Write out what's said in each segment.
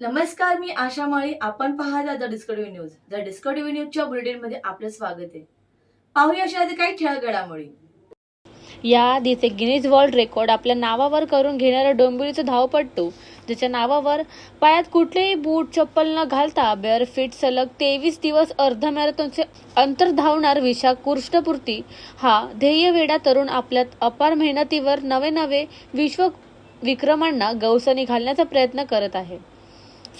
नमस्कार मी आशा माळी. आपण पाहता the Discovery news. The Discovery न्यूजच्या बुलेटिनमध्ये आपलं स्वागत आहे. पाहूया अशा काही ठळक घडामोडी या आधीच एक गिनीज वर्ल्ड रेकॉर्ड आपल्या नावावर करून घेणारा डोंबिवलीचा धावपट्टू ज्याच्या नावावर पायात कुठलेही बूट चप्पल न घालता बेअर फिट सलग तेवीस दिवस अर्ध मॅरेथॉनचे अंतर धावणार विशा कृष्णपूर्ती हा ध्येयवेडा तरुण आपल्या अपार मेहनतीवर नवे नवे विश्व विक्रमांना गवसणी घालण्याचा प्रयत्न करत आहे.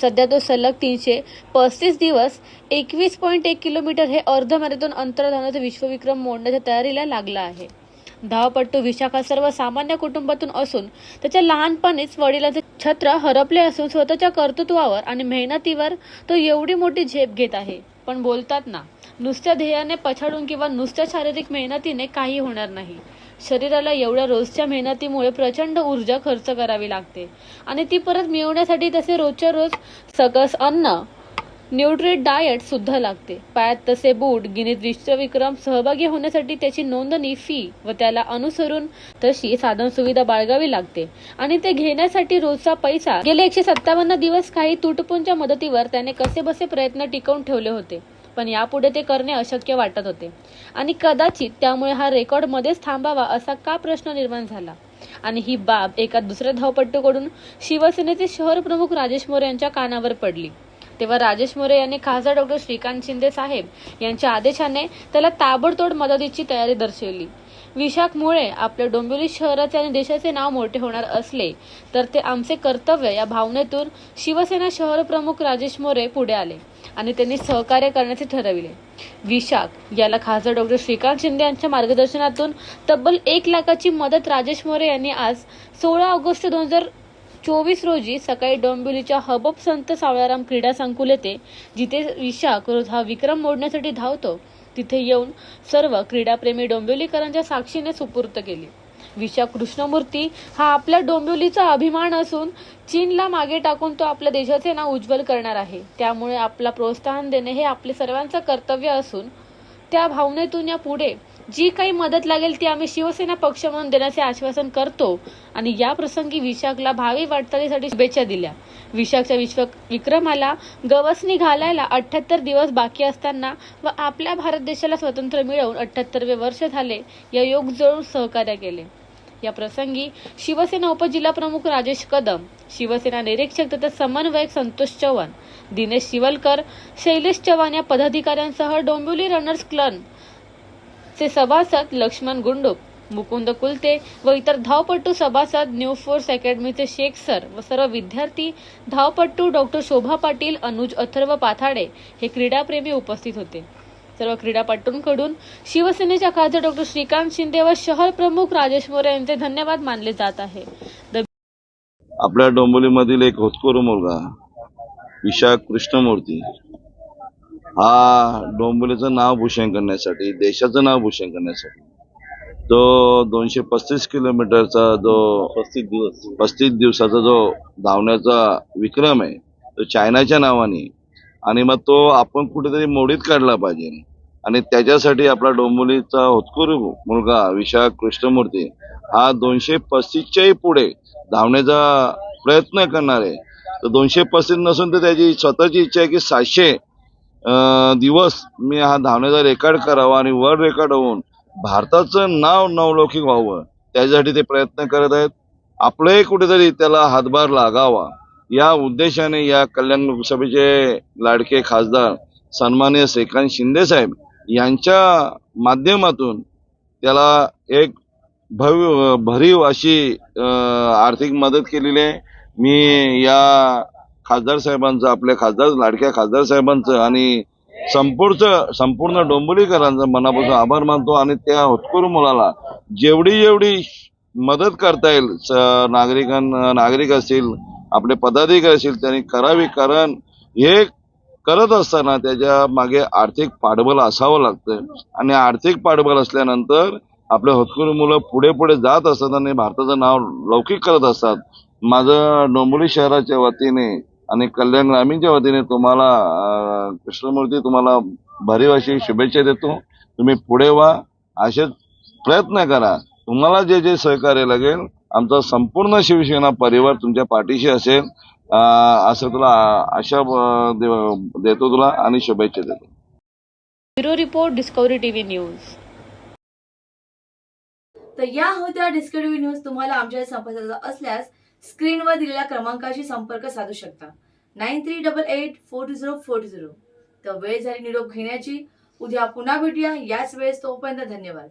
सध्या तो सलग तीनशे पस्तीस दिवस एकवीस पॉईंट एक किलोमीटर हे अर्ध मॅरेथॉन अंतर धावण्याचा विश्वविक्रम मोडण्याच्या तयारीला लागला आहे. धावपट्टू विशाखा सर्व सर्वसामान्य कुटुंबातून असून त्याच्या लहानपणीच वडिलांचे छत्र हरपले असून स्वतःच्या कर्तृत्वावर आणि मेहनतीवर तो एवढी मोठी झेप घेत आहे. पण बोलतात ना नुसत्या ध्येयाने पछाडून किंवा नुसत्या शारीरिक मेहनतीने काही होणार नाही. शरीराला एवढ्या रोजच्या मेहनतीमुळे प्रचंड ऊर्जा खर्च करावी लागते. आणि ती परत मिळवण्यासाठी तसे रोजच्या रोज सकस अन्न न्यूट्रिट डाएट सुद्धा लागते. पायात तसे बूट गिनीत विश्वविक्रम सहभागी होण्यासाठी त्याची नोंदणी फी व त्याला अनुसरून तशी साधन सुविधा बाळगावी लागते. आणि ते घेण्यासाठी रोजचा पैसा गेले एकशे सत्तावन्न दिवस काही तुटपुंच्या मदतीवर त्याने कसे बसे प्रयत्न टिकवून ठेवले होते. पण यापुढे ते करणे अशक्य वाटत होते. आणि कदाचित त्यामुळे हा रेकॉर्ड मध्येच थांबावा असा का प्रश्न निर्माण झाला? आणि ही बाब एका दुसऱ्या धावपट्टूकडून शिवसेनेचे शहर प्रमुख राजेश मोरे यांच्या कानावर पडली. तेव्हा राजेश मोरे यांनी खासदार डॉक्टर श्रीकांत शिंदे साहेब यांच्या आदेशाने त्याला ताबडतोड मदतीची तयारी दर्शवली. विशाखमुळे आपल्या डोंबिवली शहराचे आणि देशाचे नाव मोठे होणार असले तर ते आमचे कर्तव्य या भावनेतून शिवसेना शहर प्रमुख राजेश मोरे पुढे आले आणि त्यांनी सहकार्य करण्याचे ठरविले. विशाख याला खासदार डॉक्टर श्रीकांत शिंदे यांच्या मार्गदर्शनातून तब्बल एक लाखाची मदत राजेश मोरे यांनी आज सोळा ऑगस्ट दोन हजार चोवीस रोजी सकाळी डोंबिवलीच्या हबब संत सावळाराम क्रीडा संकुल येथे जिथे विशाख रोज हा विक्रम मोडण्यासाठी धावतो तिथे येऊन सर्व क्रीडाप्रेमी डोंबिवलीकरांच्या साक्षीने सुपूर्त केली. विशा कृष्णमूर्ती हा आपल्या डोंबिवलीचा अभिमान असून चीनला मागे टाकून तो आपल्या देशाचे नाव उज्ज्वल करणार आहे. त्यामुळे आपला प्रोत्साहन देणे हे आपले सर्वांचं कर्तव्य असून त्या भावनेतून या पुढे जी काही मदत लागेल ती आम्ही शिवसेना पक्ष म्हणून देण्याचे आश्वासन करतो. आणि या प्रसंगी विशाखला भावी वाटचालीसाठी शुभेच्छा दिल्या. विशाखच्या विश्व विक्रमाला गवसणी घालायला अठ्ठ्याहत्तर दिवस बाकी असताना व आपल्या भारत देशाला स्वतंत्र मिळवून अठ्ठ्याहत्तरवे वर्ष झाले या योग जळून सहकार्य केले. या प्रसंगी शिवसेना उपजिल्हा प्रमुख राजेश कदम शिवसेना निरीक्षक तथा समन्वयक संतोष चव्हाण दिनेश शिवलकर शैलेश चव्हाण या पदाधिकाऱ्यांसह डोंबिवली रनर्स क्लब चे सभासद लक्ष्मण गुंडूप मुकुंद कुलते व इतर धावपट्टू सभासद न्यू फोर्स अकॅडमीचे शेख सर व सर्व विद्यार्थी धावपट्टू डॉक्टर शोभा पाटील अनुज अथर्व पाथाडे हे क्रीडाप्रेमी उपस्थित होते. सर्व क्रीडापटूंकडून शिवसेनेच्या खासदार डॉक्टर श्रीकांत शिंदे व शहर प्रमुख राजेश मोरे यांचे धन्यवाद मानले जात आहे. आपल्या डोंबिवलीमधील एक होतकरू मुलगा विशाख कृष्णमूर्ती हा डोंबिवलीचं नाव भूषण करण्यासाठी देशाचं नाव भूषण करण्यासाठी तो दोनशे पस्तीस किलोमीटरचा जो पस्तीस दिवस. पस्तीस दिवसाचा जो धावण्याचा विक्रम आहे तो चायनाच्या नावाने आणि मग तो आपण कुठेतरी मोडीत काढला पाहिजे. आणि त्याच्यासाठी आपला डोंबिवलीचा होतकरू मुलगा विशाख कृष्णमूर्ती हा दोनशे पस्तीसच्याही पुढे धावण्याचा प्रयत्न करणार आहे. तर दोनशे पस्तीस नसून तर त्याची स्वतःची इच्छा आहे की सातशे दिवस मी हा धावण्याचा रेकॉर्ड करावा आणि वर्ल्ड रेकॉर्ड होऊन भारताचं नाव नवलौकिक व्हावं. त्याच्यासाठी ते प्रयत्न करत आहेत. आपलंही कुठेतरी त्याला हातभार लागावा. या उद्देशाने या कल्याण लोकसभेचे लाडके खासदार सन्माननीय श्रीकांत शिंदे साहेब यांच्या माध्यमातून त्याला एक भव्य भरीव अशी आर्थिक मदत केलेली आहे. मी या खासदार साहेबांचं आपल्या खासदार लाडक्या खासदार साहेबांचं आणि संपूर्ण संपूर्ण डोंबिवलीकरांचं मनापासून आभार मानतो आणि त्या होतकूर मुलाला जेवढी जेवढी मदत करता येईल स- नागरिक असतील आपले पदाधिकारी असतील त्यांनी करावी कारण हे करत असताना त्याच्यामागे आर्थिक पाठबळ असावं लागतं आणि आर्थिक पाठबळ असल्यानंतर आपले हतकुरी मुलं पुढे पुढे जात असतात आणि भारताचं नाव लौकिक करत असतात. माझं डोंबिवली शहराच्या वतीने आणि कल्याण ग्रामीणच्या वतीने तुम्हाला कृष्णमूर्ती तुम्हाला भरीव अशी शुभेच्छा देतो. तुम्ही पुढे व्हा. असेच प्रयत्न करा. तुम्हाला जे जे सहकार्य लागेल आमचा संपूर्ण शिवसेना परिवार तुमच्या पाठीशी असेल असं तुला आशा देतो तुला आणि शुभेच्छा देतो. Bureau report Discovery TV news. तर या होत्या डिस्कवरी न्यूज तुम्हाला आमच्या संपर्काचा असल्यास स्क्रीनवर दिलेल्या क्रमांकाशी संपर्क साधू शकता. Nine three double eight four two zero four two zero. तर वेळ झाली निरोप घेण्याची. उद्या पुन्हा भेटूया. याच वेळेस तोपर्यंत धन्यवाद.